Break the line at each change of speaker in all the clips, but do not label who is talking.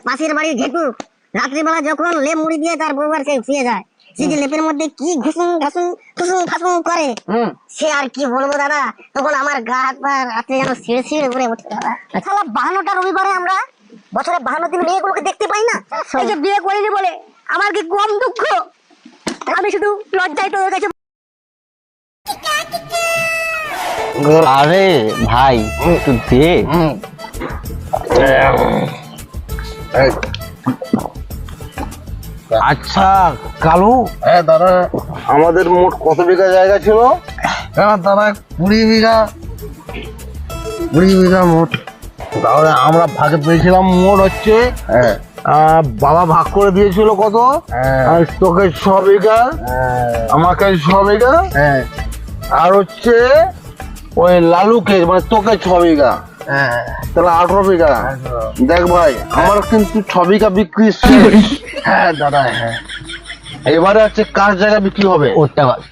পাশের বাড়ির ঘেটু রাত্রিবেলা যখন লেপ মুড়ি দিয়ে তার বউ আর সে শুয়ে যায় সে যে লেপের মধ্যে কি ঘুসুন ঘাসুন ফুসুন ফাসুন করে
হুম।
সে আর কি বলব দাদা? তখন আমার গা হাত পা রাত্রে যেন ছিঁড়ে ছিঁড়ে উড়ে ওঠে দাদা। শালা বাহানোটা রবিবারে আমরা বছরে বাহান্ন দিন মেয়েগুলোকে দেখতে পাই না? এই যে বিয়ে করিনি বলে আমার কি কম দুঃখ? আমি শুধু লজ্জায় তোদের কাছে
আরে ভাই একটু দে।
আচ্ছা কালু?
হ্যাঁ দাদা।
আমাদের মোট কত বিঘা জায়গা ছিল?
হ্যাঁ দাদা কুড়ি বিঘা। কুড়ি বিঘা মোট।
তাহলে আমরা ভাগে পেয়েছিলাম মোট হচ্ছে
হ্যাঁ।
বাবা ভাগ করে দিয়েছিল কত?
হ্যাঁ।
তোকে ছ বিঘা।
হ্যাঁ।
আমাকে ছ বিঘা।
হ্যাঁ।
আর হচ্ছে ওই লালুকে মানে তোকে ছ বিঘা। তাহলে আঠারো বিঘা। দেখ ভাই আমার কিন্তু ছ বিঘা বিক্রি শেষ।
হ্যাঁ দাদা হ্যাঁ।
এবারে হচ্ছে কার জায়গা বিক্রি হবে?
ওটা বল।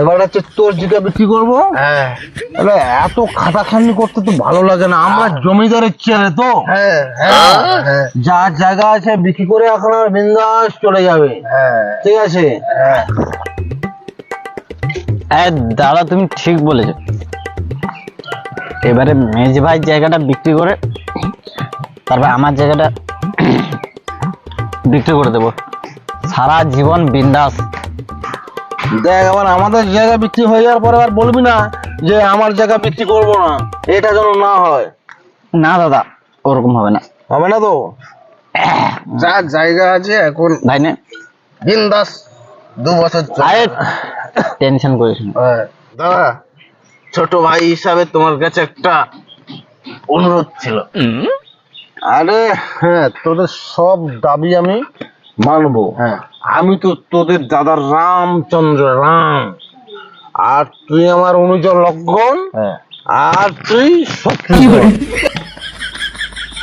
এবার হচ্ছে তোর জায়গা বিক্রি করব?
হ্যাঁ।
তাহলে এত খাটাখাটনি করতে তো ভালো লাগে না। আমরা জমিদারের ছেলে তো।
হ্যাঁ হ্যাঁ হ্যাঁ।
জায়গা আছে বিক্রি করে এখন আর বিন্দাস চলে যাবে।
হ্যাঁ।
ঠিক আছে?
হ্যাঁ
দাদা তুমি ঠিক বলেছ। এবারে মেজ ভাই জায়গাটা বিক্রি করে তারপর আমার জায়গাটা বিক্রি করে দেবো। সারা জীবন বিন্দাস।
দেখ আবার আমাদের জায়গা বিক্রি হয়ে যাওয়ার পরে আর বলবি না যে আমার জায়গা বিক্রি করব না। এটা যেন না হয়।
না দাদা ওরকম হবে না।
হবে না তো?
যা জায়গা আছে এখন
ভাই নে।
বিন্দাস। দু বছর
টেনশন করিস না।
হ্যাঁ। দাদা। ছোট ভাই হিসাবে তোমার কাছে একটা অনুরোধ ছিল।
আরে হ্যাঁ তোদের সব দাবি আমি মানবো।
হ্যাঁ।
আমি তো তোদের দাদা রামচন্দ্র রাম। আর তুই আমার অনুজ লক্ষণ
হ্যাঁ।
আর তুই শত্রু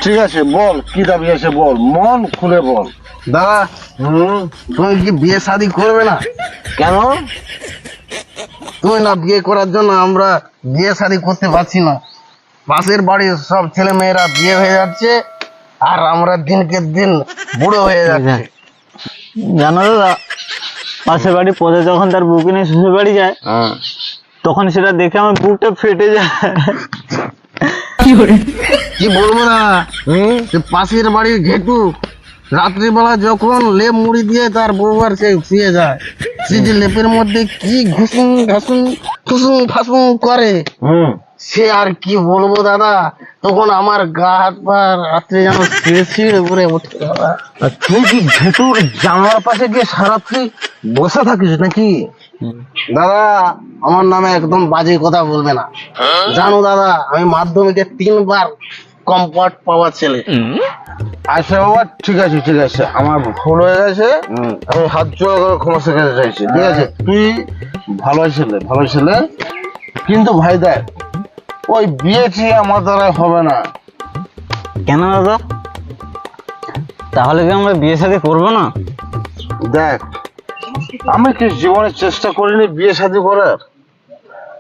ঠিক আছে বল কি দাবি আছে বল মন খুলে বল।
দাদা
হুম?
তুমি কি বিয়ে শাদি করবে না?
কেন?
তুমি না বিয়ে করার জন্য আমরা বিয়ে শাদি করতে পারছি না। পাশের বাড়ির সব ছেলে মেয়েরা বিয়ে হয়ে যাচ্ছে আর আমরা দিনকে দিন বুড়ো হয়ে যাচ্ছে।
জানো দাদা পাশের বাড়ি পদে যখন তার বুকে নিয়ে শ্বশুর বাড়ি যায়
হ্যাঁ।
তখন সেটা দেখে আমার বুকটা ফেটে যায়।
কি বলব না? পাশের বাড়ির ঘেটু রাত্রিবেলা যখন লেপ মুড়ি দিয়ে তার বউ আর সে শুয়ে যায় সে যে লেপের মধ্যে কি ঘুসুন ঘাসুন ফুসুন ফাসুন করে?
হুম।
সে আর কি বলব দাদা? তখন আমার গা হাত পা রাত্রে যেন ছিঁড়ে উড়ে ওঠে দাদা
আর তুই কি ভেটুর জানলার পাশে গিয়ে সারাত্রি বসে থাকিস নাকি?
দাদা আমার নামে একদম বাজে কথা বলবে না। জানো দাদা আমি মাধ্যমিকে তিনবার কম্পার্ট পাওয়া ছেলে।
আচ্ছা বাবা ঠিক আছে ঠিক আছে। আমার ভুল হয়ে গেছে। আমি হাত জোড়া করে ক্ষমা শেখাতে চাইছি। ঠিক আছে তুই ভালো ছেলে ভালো ছেলে। কিন্তু ভাই দেখ ওই বিয়ে টিয়ে আমার দ্বারা হবে না।
কেন দাদা? তাহলে কি আমরা বিয়ে শাদী করব না?
দেখ আমি কি জীবনে চেষ্টা করিনি বিয়ে শাদী করার?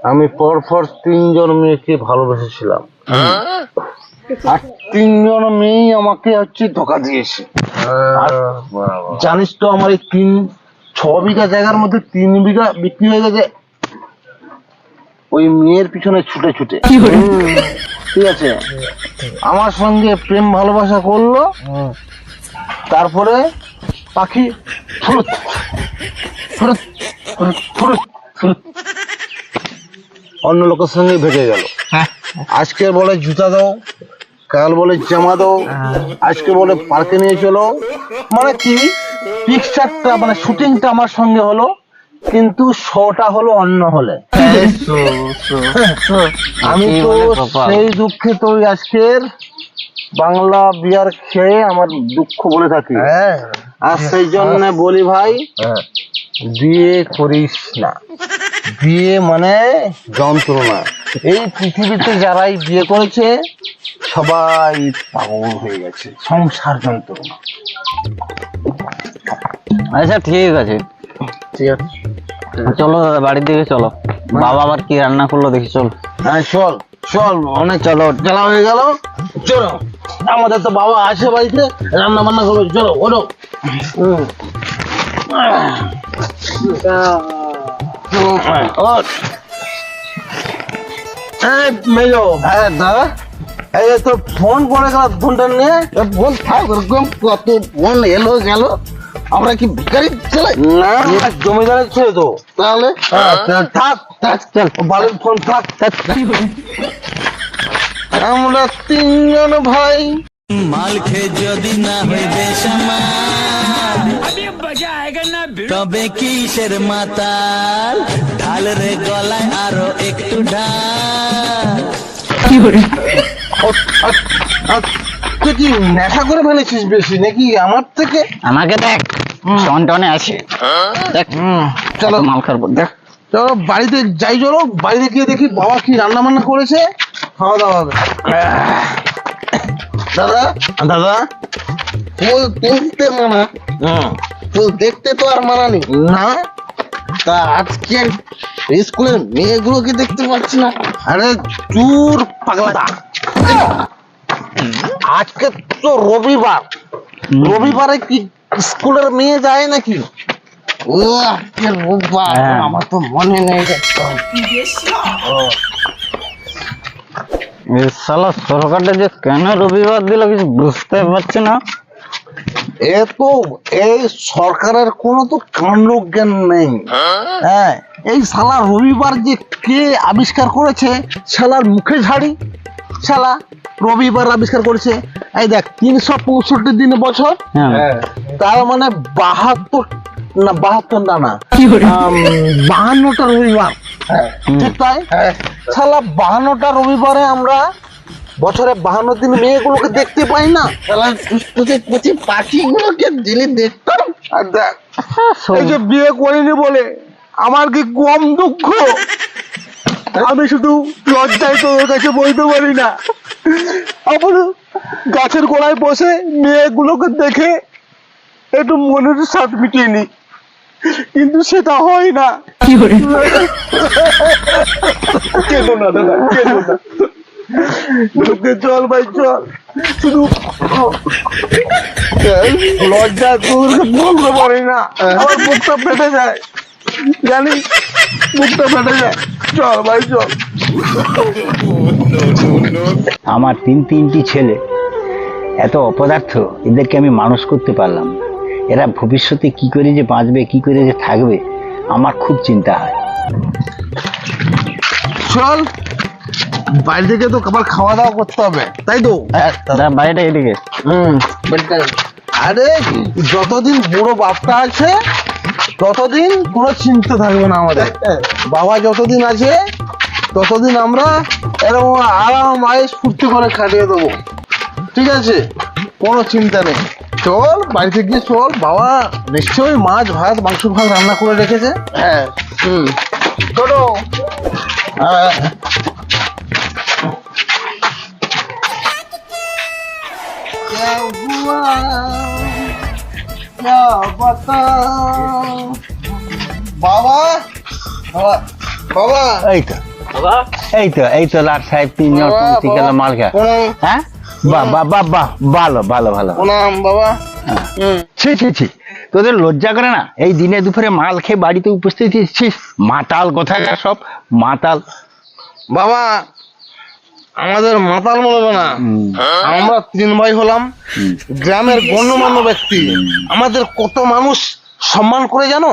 আমি পর পর তিনজন মেয়েকে ভালোবেসেছিলাম। আর তিনজন মেয়েই আমাকে হচ্ছে ধোকা দিয়েছে। আর জানিস তো আমার এই তিন ছ বিঘা জায়গার মধ্যে তিন বিঘা বিক্রি হয়ে গেছে। ওই মেয়ের পিছনে ছুটে ছুটে। ঠিক আছে। আমার সঙ্গে প্রেম ভালোবাসা করল। তারপরে পাখি ফুরুত, ফুরুত, ফুরুত, ফুরুত, ফুরুত। অন্য লোকের সঙ্গে ভেঙে গেল। আজকে বলে জুতা দাও কাল বলে জামা দাও আজকে বলে পার্কে নিয়ে চলো। মানে কি? পিকচারটা মানে শুটিংটা আমার সঙ্গে হলো কিন্তু শোটা হলো অন্য হলে। আমি তো সেই দুঃখে তো আজকের বাংলা বিয়ার খেয়ে আমার দুঃখ বলে থাকি।
হ্যাঁ।
আর সেই জন্য বলি ভাই
হ্যাঁ।
বিয়ে করিস না। বিয়ে মানে যন্ত্রণা এই পৃথিবীতে যারাই বিয়ে করেছে সবাই পাগল হয়ে গেছে সংসার যন্ত্রণা
আচ্ছা ঠিক আছে।
ঠিক আছে।
চলো দাদা বাড়ির দিকে চলো। বাবা আবার কি রান্না করল দেখি চল।
হ্যাঁ চল চল অনেক চলো
খেলা হয়ে গেল। চলো আমাদের তো বাবা আসে বাড়িতে রান্না বান্না করবে। চলো ওঠো। হুম। হ্যাঁ এলো গেল আমরা কি ভিখারি ছেলে
না জমিদারের ছেলে তো
তাহলে
হ্যাঁ, থাক থাক চল বাড়ির ফোন থাক
আমরা তিনজন ভাই
মাল খে যদি না হইবে সমান তবে কিসের মাতাল ঢাল রে গলায় আরও একটু ঢাল
তুই কি নেশা করে ফেলেছিস বেশি নাকি আমার থেকে
আমাকে দেখ টন টনে আছে দেখ
চলো।
মাল খাব দেখ।
চলো বাড়িতে যাই চলো বাড়িতে গিয়ে দেখি বাবা কি রান্না বান্না করেছে। খাওয়া দাওয়া হবে। দাদা
দাদা?
ফুল তুলতে মানা ফুল দেখতে তো আর মানা নেই।
না?
তা আজকে স্কুলের মেয়েগুলোকে দেখতে পাচ্ছি না?
আরে চুর পাগলা আজকে তো রবিবার। রবিবারে কি স্কুলের মেয়ে যায় নাকি?
ও আজকে রোববার।
হ্যাঁ।
আমার তো মনে নেই।
এই সরকারটা যে কেন রবিবার দিল কিছু বুঝতে পারছি না।
এ তো এই সরকারের কোনো তো কাণ্ড জ্ঞান নেই। হ্যাঁ এই শালা রবিবার যে কে আবিষ্কার করেছে শালার মুখে ঝাড়ি। শালা রবিবার আবিষ্কার করেছে এই দেখ তিনশো পঁয়ষট্টি দিন বছর।
হ্যাঁ।
তার মানে বাহাত্তর না বাহাত্তর না না। আম, বাহান্নটা রবিবার। ঠিক তাই?
হ্যাঁ।
শালা বাহান্নটা রবিবারে আমরা বছরে বাহান্ন দিন মেয়েগুলোকে দেখতে পাই না।
কুচি পাখিগুলোকে দিলে দেখতাম।
আর দেখ এই যে বিয়ে করিনি বলে আমার কি কম দুঃখ? আমি শুধু লজ্জায় তোর কাছে বলতে পারি না। আমার গাছের গোড়ায় বসে মেয়েগুলোকে দেখে একটু মনের স্বাদ মিটিয়ে নি। কিন্তু সেটা হয় না। কেন না দাদা কেন না। লোকে চল ভাই চল শুধু লজ্জা পারি না। আমার বুকটা ফেটে যায়। জানি বুকটা ফেটে যায়। চল ভাই চল
আমার তিন তিনটি ছেলে। এত অপদার্থ এদেরকে আমি মানুষ করতে পারলাম না। এরা ভবিষ্যতে কি করে যে বাঁচবে কি করে যে থাকবে আমার খুব চিন্তা হয়।
চল বাইরে থেকে তো আবার খাওয়া দাওয়া করতে হবে তাই তো?
দাদা বাইরে এদিকে।
হুম আরে যতদিন বুড়ো বাপটা আছে ততদিন কোনো চিন্তা থাকবে না আমাদের। বাবা যতদিন আছে ততদিন আমরা এরকম আরাম আয়েস ফুর্তি করে কাটিয়ে দেবো। ঠিক আছে? কোনো চিন্তা নেই। চল বাড়িতে গিয়ে চল। বাবা নিশ্চয়ই মাছ ভাত মাংস ভাত রান্না করে রেখেছে। হ্যাঁ হুম। বাবা বাবা
এই তো এই তো লাট সাহেব তিন
জন
মাল
খেয়ে।
হ্যাঁ? ভালো ভালো ভালো।
প্রণাম বাবা।
ছি ছি ছি তোদের লজ্জা করে না? এই দিনে দুপুরে মাল খেয়ে বাড়িতে উপস্থিত ছিস? মাতাল কোথাকার সব? মাতাল।
বাবা আমাদের মাতাল বলবে না। আমরা তিন ভাই হলাম। গ্রামের গণ্যমান্য ব্যক্তি। আমাদের কত মানুষ সম্মান করে জানো?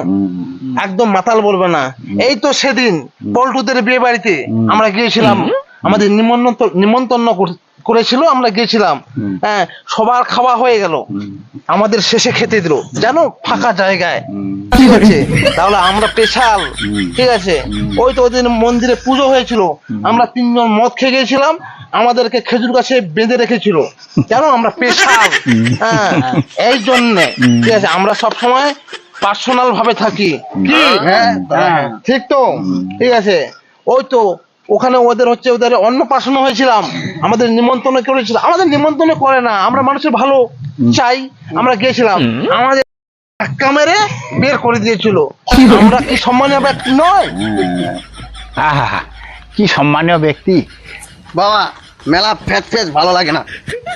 একদম মাতাল বলবে না। এই তো সেদিন পল্টুদের বিয়ে বাড়িতে আমরা গিয়েছিলাম। আমাদের নিমন্ত্রণ নিমন্ত্রণ কর- করেছিল আমরা
গেছিলাম।
হ্যাঁ সবার খাওয়া হয়ে গেল। আমাদের শেষে খেতে দিল। জানো ফাঁকা জায়গায়। ঠিক আছে? তাহলে আমরা পেশাল। ঠিক আছে? ওই তো ওদিন মন্দিরে পুজো হয়েছিল। আমরা তিনজন মদ খেয়ে গিয়েছিলাম আমাদেরকে খেজুর গাছে বেঁধে রেখেছিল। জানো আমরা পেশাল। হ্যাঁ এই জন্যে। ঠিক আছে? আমরা সব সময় পার্সোনাল ভাবে থাকি। হ্যাঁ।
হ্যাঁ।
ঠিক তো? ঠিক আছে? ওই তো ওখানে ওদের হচ্ছে ওদের অন্নপ্রাশন হয়েছিলাম। আমাদের নিমন্ত্রণ করেছিল। আমাদের নিমন্ত্রণ করে না। আমরা মানুষের ভালো চাই। আমরা গিয়েছিলাম। আমাদের ধাক্কা মেরে বের করে দিয়েছিল। আমরা কি সম্মানীয় ব্যক্তি নয়?
আহা কি সম্মানীয় ব্যক্তি?
বাবা মেলা ফ্যাচ ফ্যাচ ভালো লাগে না।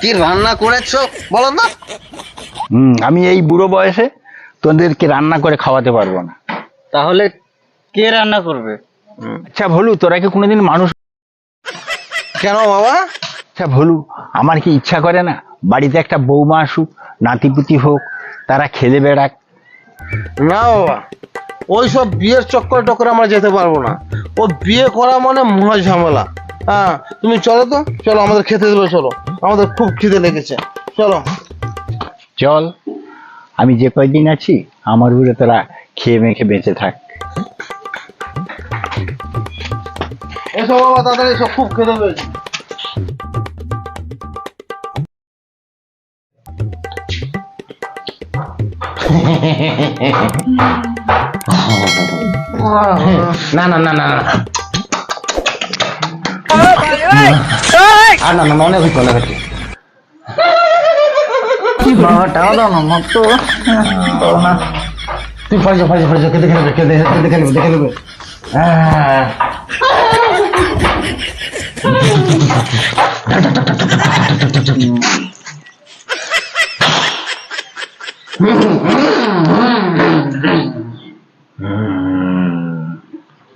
কি রান্না করেছ বলো তো।
হুম আমি এই বুড়ো বয়সে তোদেরকে রান্না করে খাওয়াতে পারব না।
তাহলে কে রান্না করবে?
আচ্ছা ভলু তোরা কি কোনোদিন মানুষ
কেন বাবা
আচ্ছা ভলু আমার কি ইচ্ছা করে না? বাড়িতে একটা বৌমা আসুক নাতিপুতি হোক তারা খেলে বেড়াক।
না বাবা ওই সব বিয়ের চক্করে টক্করে আমরা যেতে পারব না। ও বিয়ে করা মানে মহা ঝামেলা। হ্যাঁ তুমি চলো তো চলো আমাদের খেতে দেবে চলো। আমাদের খুব খিদে লেগেছে। চলো।
চল আমি যে কয়দিন আছি আমার উপরে তোরা খেয়ে মেখে বেঁচে থাক।
এসো বাবা তাড়াতাড়ি এসো খুব খেতে পেয়েছি।
না না না না না আর না না হচ্ছে হচ্ছে
টাকা দাও না মাত্র দাও না।
তুই ফাইজো ফাইজো ফাইজো কে দেখে নেবে দেখে হ্যাঁ।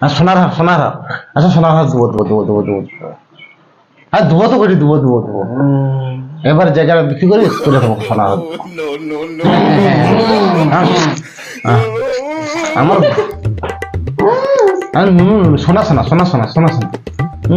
সোনার হার সোনার আচ্ছা সোনার হ্যাঁ তো করি এবার জায়গাটা বিক্রি করে করে দেবো সোনার হ্যাঁ। আমার সোনা সোনা সোনা সোনা সোনা সোনা।
এই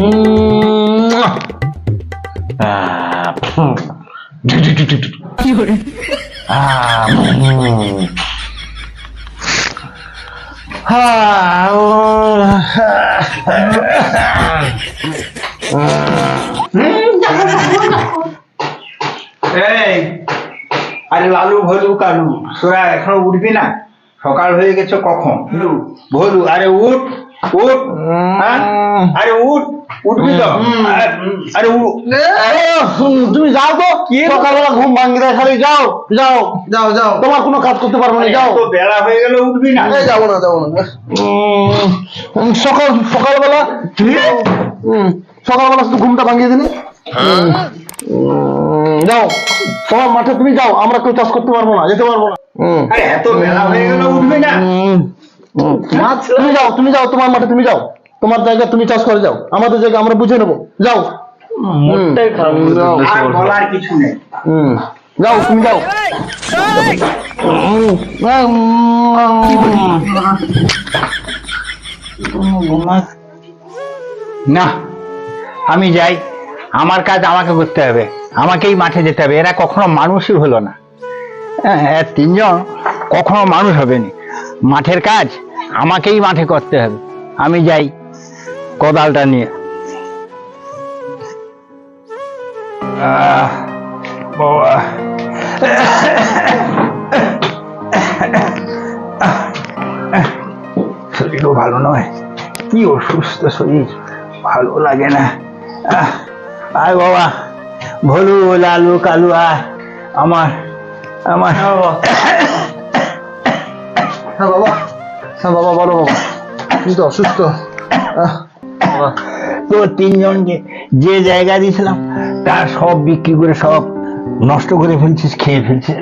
আরে লালু ভলু কালু। তোরা এখনও উঠবি না? সকাল হয়ে গেছে কখন? ভলু আরে উঠ। উঠ। হ্যাঁ? আরে উঠ। উঠবি তো। আরে,
তুমি যাও তো।
কি?
সকালবেলা ঘুম ভাঙি দেয় খালি। যাও যাও।
যাও যাও।
তোমার কোনো কাজ করতে পারব না যাও।
তো বেলা হয়ে গেলে উঠবি না।
যাব না যাব না।
সকাল সকালবেলা সকালবেলা শুধু ঘুমটা ভাঙিয়ে দিলি? যাও। তোমার মাঠে তুমি যাও। আমরা কেউ চাষ করতে পারব না যেতে পারব না।
এত বেলা হয়ে গেলে উঠবি না।
তুমি যাও তুমি যাও তোমার মাঠে তুমি যাও। তোমার জায়গা তুমি চাষ করে যাও। আমাদের জায়গা আমরা বুঝে নেব। যাও।
মুডটাই খারাপ
আর বলার কিছু নেই।
হুম। যাও তুমি যাও।
না আমি যাই। আমার কাজ আমাকে করতে হবে। আমাকেই মাঠে যেতে হবে। এরা কখনো মানুষই হলো না। হ্যাঁ, তিনজন কখনো মানুষ হবে না মাঠের কাজ আমাকেই মাঠে করতে হবে। আমি যাই কোদালটা নিয়ে। বাবা। শরীরও ভালো নয়। কি অসুস্থ শরীর? ভালো লাগে না। আয় বাবা। ভলু, লালু, কালু, আয়। আমার আমার।
হ্যাঁ বাবা। হ্যাঁ বাবা বলো বাবা। তুমি তো অসুস্থ।
তো তিনজনকে যে জায়গা দিয়েছিলাম তার সব বিক্রি করে সব নষ্ট করে ফেলছিস খেয়ে ফেলছিস।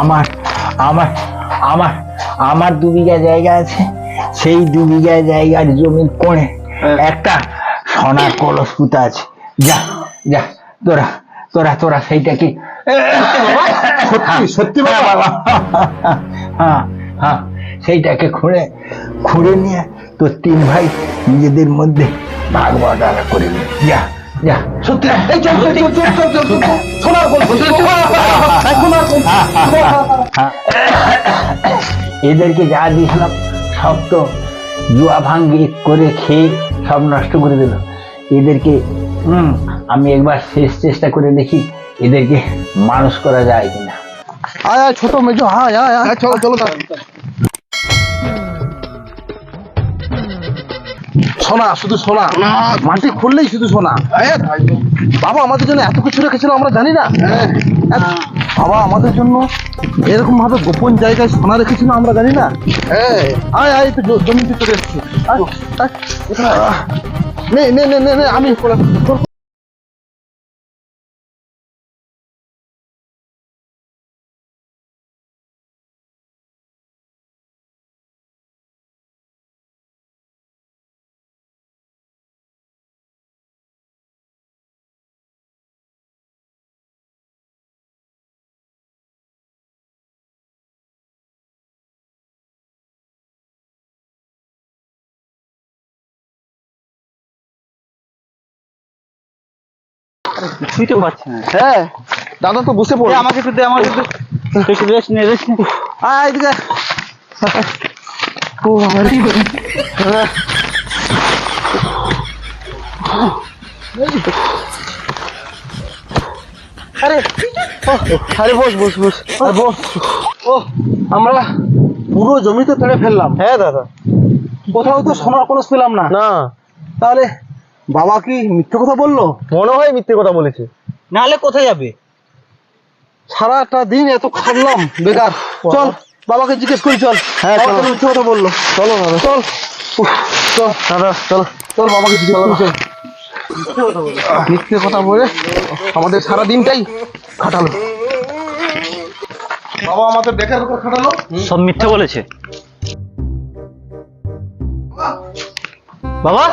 আমার আমার আমার আমার দু বিঘা জায়গা আছে। সেই দু বিঘা জায়গার জমির কোণে একটা সোনার কলস পুঁতা আছে। যা যা তোরা তোরা তোরা সেইটাকে
সত্যি সত্যি
হ্যাঁ
বাবা।
বাবা। হ্যাঁ হ্যাঁ সেইটাকে খুঁড়ে খুঁড়ে নিয়ে তো তিন ভাই নিজেদের মধ্যে ভাগ বাটারা করে নে যা যা
সত্যি। এই চল চল চল চল চল চল চল। সোনার বল এখন আর
হ্যাঁ। এদেরকে যা দিয়েছিলাম সব তো জুয়া ভাঙ্গি করে খেয়ে সব নষ্ট করে দিল। এদেরকে হুম আমি একবার শেষ চেষ্টা করে দেখি এদেরকে মানুষ করা যায় কিনা।
আয় আয় ছোট মেজো আয় আয় আয়।
চলো চলো।
সোনা শুধু সোনা। মাটি খুললেই শুধু সোনা। বাবা আমাদের জন্য এত কিছু রেখেছিল আমরা জানি না। এত- বাবা আমাদের জন্য এরকম ভাবে গোপন জায়গায় সোনা রেখেছিল আমরা জানি না।
হ্যাঁ।
আয় আয় জ- জমিতে চলে এসছি। নে নে নে আমি
পারছি না।
হ্যাঁ দাদা তো বসে পড়ো।
আমাকে একটু দে আমাকে একটু একটু রেস্ট নে রেস্ট নে।
আয় এদিকে ও। আরে আরে বস বস বস। বস। ও আমরা পুরো জমিতে তেড়ে ফেললাম। হ্যাঁ দাদা। কোথাও তো সোনার কলস পেলাম না। না। তাহলে বাবা কি মিথ্যে কথা বলল? মনে হয় মিথ্যে কথা বলেছে।
নাহলে কোথায় যাবে?
সারাটা দিন এত খাটলাম বেকার। চল বাবাকে জিজ্ঞেস করি চল। হ্যাঁ চল। মিথ্যে কথা বলল। চলো দাদা। চল। চল। দাদা চল। চল বাবাকে জিজ্ঞেস করি চল। মিথ্যে কথা বলে আমাদের সারা দিনটাই খাটালো। বাবা আমাদের বেকার বেকার খাটালো।
সব মিথ্যে বলেছে। বাবা?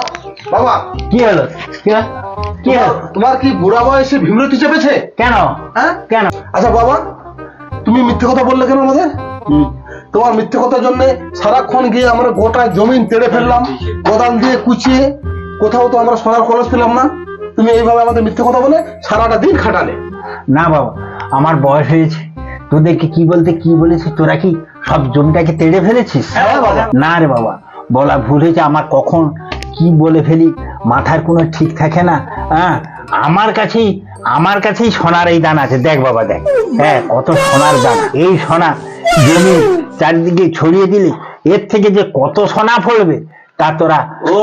বাবা
কি হলো? কি হলো? কি
তোমার কি বুড়া বয়সে ভিমরতি চেপেছে?
কেন?
হ্যাঁ?
কেন?
আচ্ছা বাবা তুমি মিথ্যে কথা বললে কেন আমাদের তোমার মিথ্যে কথার জন্য সারাক্ষণ গিয়ে আমরা গোটা জমিন তেড়ে ফেললাম কোদাল দিয়ে কুচিয়ে কোথাও তো আমরা সোনার কলস পেলাম না। তুমি এইভাবে আমাদের মিথ্যে কথা বলে সারাটা দিন খাটালে।
না বাবা আমার বয়স হয়েছে। তোদেরকে কি বলতে কি বলেছিস তোরা কি সব জমিটাকে তেড়ে ফেলেছিস?
হ্যাঁ,
না রে বাবা বলা ভুল হয়েছে। আমার কখন কি বলে ফেলি মাথার কোনো ঠিক থাকে না হ্যাঁ আমার কাছেই আমার কাছেই সোনার এই দান আছে দেখ বাবা দেখ হ্যাঁ কত সোনার দান এই সোনা জমি চারিদিকে ছড়িয়ে দিলে এর থেকে যে কত সোনা ফলবে তা তোরা
ও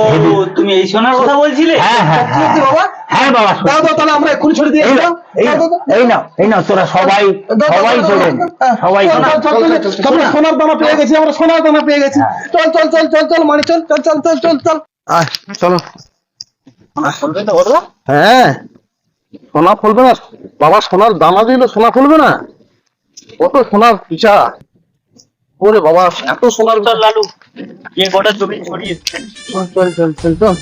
তুমি এই শোনার কথা বলছিলে
হ্যাঁ হ্যাঁ হ্যাঁ
বাবা?
হ্যাঁ বাবা
দাও দাও তাহলে আমরা এক্ষুনি ছেড়ে দিয়ে
এই
দাও
এই নাও, এই নাও তোরা সবাই সবাই চলে সবাই
সোনার দানা পেয়ে গেছি আমরা সোনার দানা পেয়ে গেছি চল চল চল চল চল মানে চল চল চল চল চল চল আয় চলো। হ্যাঁ। সোনা ফলবে না বাবা সোনার দানা দিলে সোনা ফলবে না? কত সোনার পিছা। ওরে বাবা এত সোনার
লালু গোটা জমি ছড়িয়ে
চল চল চল চল চল।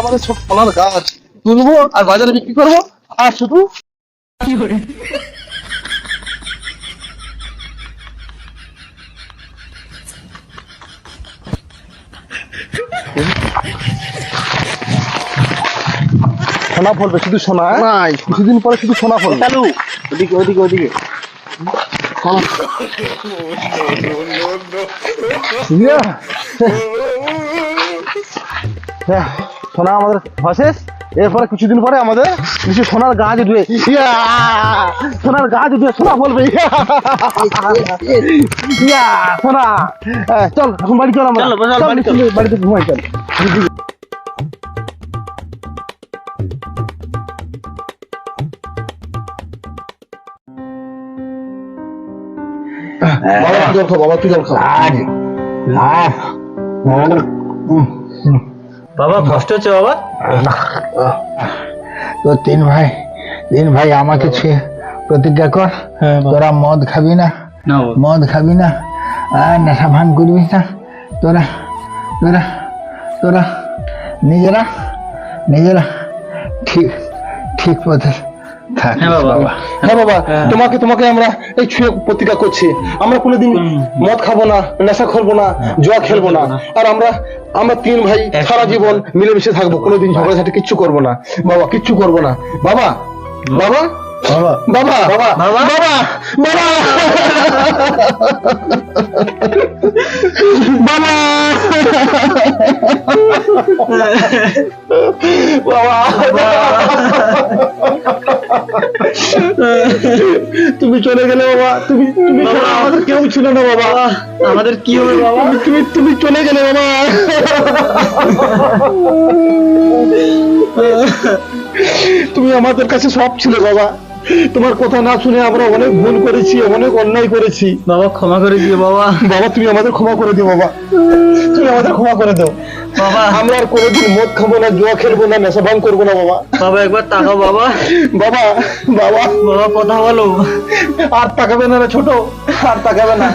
আমাদের সব সোনার গাছ। তুলবো আর বাজারে বিক্রি করব? আর শুধু? সোনা ফলবে শুধু সোনা? নাই। কিছুদিন পরে শুধু সোনা ফলবে?
চালু। ওদিকে ওদিকে ওদিকে।
হ্যাঁ, সোনা আমাদের শেষ? এরপরে কিছুদিন পরে আমাদের কিছু সোনার গাছ উঠবে সোনার গাছ উঠবে সোনা বলবে ইয়া! ইয়া, সোনা হ্যাঁ, চল এখন বাড়ি চল আমরা। বাড়িতে ঘুমাই চল বাবা কি জল খাও বাবা কি জল খাও
আজ উম,
বাবা কষ্ট হচ্ছে বাবা?
তো তিন ভাই তিন ভাই আমাকে ছুঁয়ে প্রতিজ্ঞা কর। তোরা মদ খাবি না
না
মদ খাবি না আর নেশা ভান করবি না। তোরা তোরা তোরা নিজেরা নিজেরা ঠিক ঠিক পথে
হ্যাঁ বাবা।
হ্যাঁ বাবা তোমাকে তোমাকে আমরা এই ছুঁয়ে প্রতিজ্ঞা করছি। আমরা কোনোদিন মদ খাব না নেশা করব না জুয়া খেলব না। আর আমরা আমরা তিন ভাই সারা জীবন মিলেমিশে থাকব কোনোদিন ঝগড়াঝাটি কিচ্ছু করব না। বাবা কিচ্ছু করব না। বাবা। বাবা।
বাবা
বাবা। বাবা। বাবা। বাবা। বাবা। তুমি চলে গেলে বাবা তুমি তুমি আমাদের কেউ ছিল না বাবা।
আমাদের কি হবে বাবা?
তুমি তুমি তুমি চলে গেলে বাবা। তুমি আমাদের কাছে সব ছিল বাবা। তোমার কথা না শুনে আমরা অনেক ভুল করেছি অনেক অন্যায় করেছি।
বাবা ক্ষমা করে দিও বাবা।
বাবা তুমি আমাদের ক্ষমা করে দিও বাবা। তুমি আমাদের ক্ষমা করে দাও।
বাবা।
আমরা আর কোনোদিন মদ খাব না জুয়া খেলব না নেশা ভাঙ করব না বাবা।
বাবা একবার তাকাও বাবা।
বাবা বাবা।
বাবা কথা বলো।
আর তাকাবে না ছোট আর তাকাবে না।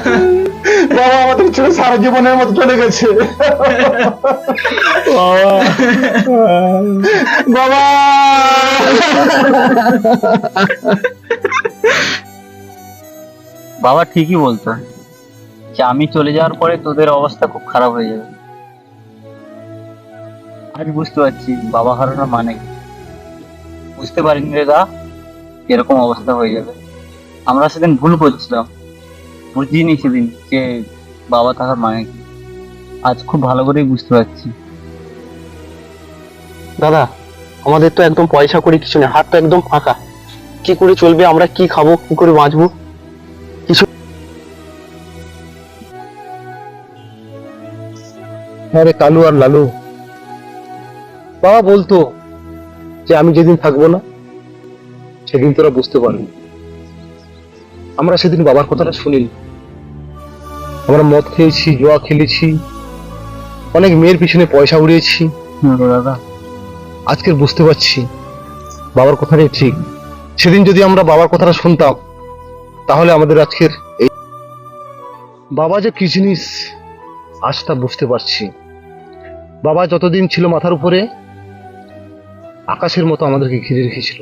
বাবা আমাদের ছেলে সারা জীবনের মতো চলে গেছে। বাবা।
বাবা! ঠিকই বলতো যে আমি চলে যাওয়ার পরে তোদের অবস্থা খুব খারাপ হয়ে যাবে। আজ বুঝতে পারছি বাবা হারানোর মানে কি। বুঝতে পারিনি রে দা এরকম অবস্থা হয়ে যাবে। আমরা সেদিন ভুল করছিলাম। বুঝিনি সেদিন যে বাবা থাকার মানে কি আজ খুব ভালো করেই বুঝতে পারছি।
দাদা আমাদের তো একদম পয়সা করে কিছু নেই হাত তো একদম ফাঁকা। কি করে চলবে আমরা কি খাব কি করে বাঁচবো?
হ্যাঁ রে কালু আর লালু। বাবা বলতো যে আমি যেদিন থাকব না সেদিন তোরা বুঝতে পারবি। আমরা সেদিন বাবার কথাটা শুনিনি। আমরা মদ খেয়েছি জোয়া খেলেছি অনেক মেয়ের পিছনে পয়সা উড়িয়েছি।
দাদা।
আজকের বুঝতে পারছি বাবার কথাটাই ঠিক। সেদিন যদি আমরা বাবার কথাটা শুনতাম তাহলে আমাদের আজকের এই বাবা যে কি জিনিস আজ তা বুঝতে পারছি। বাবা যতদিন ছিল মাথার উপরে আকাশের মতো আমাদেরকে ঘিরে রেখেছিল।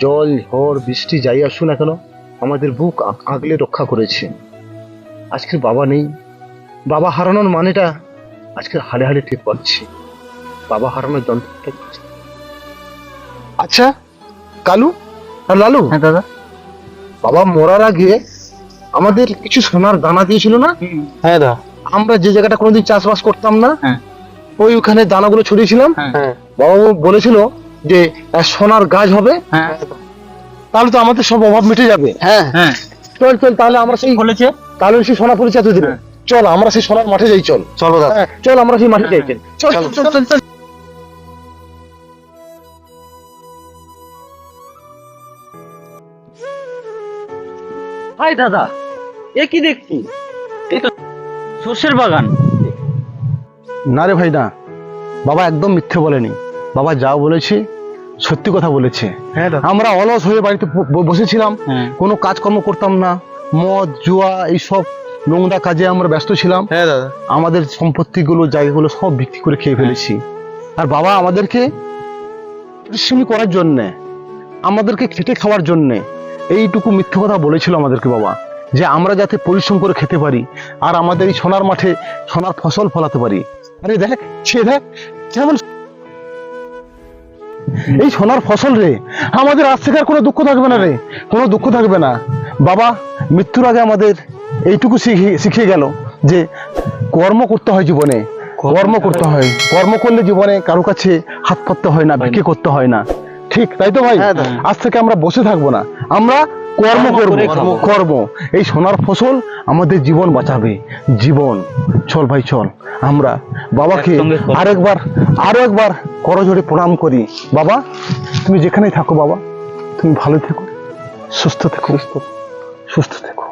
জল ঝড় বৃষ্টি যাই আসুন না কেন আমাদের বুক আগলে রক্ষা করেছে। আজকের বাবা নেই। বাবা হারানোর মানেটা আজকের হাড়ে হাড়ে ঠিক পাচ্ছি বাবা হারানোর যন্ত্রটা আচ্ছা কালু আর লালু?
হ্যাঁ দাদা।
বাবা মরার আগে আমাদের কিছু সোনার দানা দিয়েছিল না?
হ্যাঁ দা
আমরা যে জায়গাটা কোনোদিন চাষবাস করতাম না
হ্যাঁ।
ওই ওখানে দানাগুলো ছড়িয়েছিলাম।
হ্যাঁ।
বাবা বলেছিল যে সোনার গাছ হবে।
হ্যাঁ।
তাহলে তো আমাদের সব অভাব মিটে যাবে।
হ্যাঁ
হ্যাঁ।
চল চল তাহলে আমরা সেই
বলেছে
তাহলে সেই সোনা পড়েছে এতদিন
হ্যাঁ।
চল আমরা সেই সোনার মাঠে যাই চল।
চলো দাদা।
হ্যাঁ, চল আমরা সেই মাঠে যাই চল। চল।
চল
চল চল
হাই দাদা এ কি দেখছি? এই তো সর্ষের বাগান।
না রে ভাই না বাবা একদম মিথ্যে বলেনি। বাবা যা বলেছে সত্যি কথা বলেছে।
হ্যাঁ
আমরা অলস হয়ে বাড়িতে বসেছিলাম।
হ্যাঁ।
কোনো কাজকর্ম করতাম না। মদ জুয়া এইসব নোংরা কাজে আমরা ব্যস্ত ছিলাম।
হ্যাঁ
আমাদের সম্পত্তিগুলো জায়গাগুলো সব বিক্রি করে খেয়ে ফেলেছি। আর বাবা আমাদেরকে পরিশ্রমী করার জন্যে আমাদেরকে খেটে খাওয়ার জন্যে এইটুকু মিথ্যে কথা বলেছিল আমাদেরকে বাবা যে আমরা যাতে পরিশ্রম করে খেতে পারি আর আমাদের এই সোনার মাঠে সোনার ফসল ফলাতে পারি। আরে দেখ সে দেখ কেমন এই সোনার ফসল রে। আমাদের আজ থেকে আর কোনো দুঃখ থাকবে না রে। কোনো দুঃখ থাকবে না। বাবা মৃত্যুর আগে আমাদের এইটুকু শিখিয়ে শিখিয়ে গেল যে কর্ম করতে হয় জীবনে। কর্ম করতে হয়। কর্ম করলে জীবনে কারও কাছে হাত পাততে হয় না বিক্রি করতে হয় না। ঠিক তাই তো ভাই?
হ্যাঁ,
আজ থেকে আমরা বসে থাকব না। আমরা কর্ম করব কর্ম এই সোনার ফসল আমাদের জীবন বাঁচাবে। জীবন। চল ভাই চল। আমরা বাবাকে। আরেকবার আরও একবার করজোরে প্রণাম করি। বাবা তুমি যেখানেই থাকো বাবা তুমি ভালো থেকো সুস্থ থেকো। সুস্থ থেকো।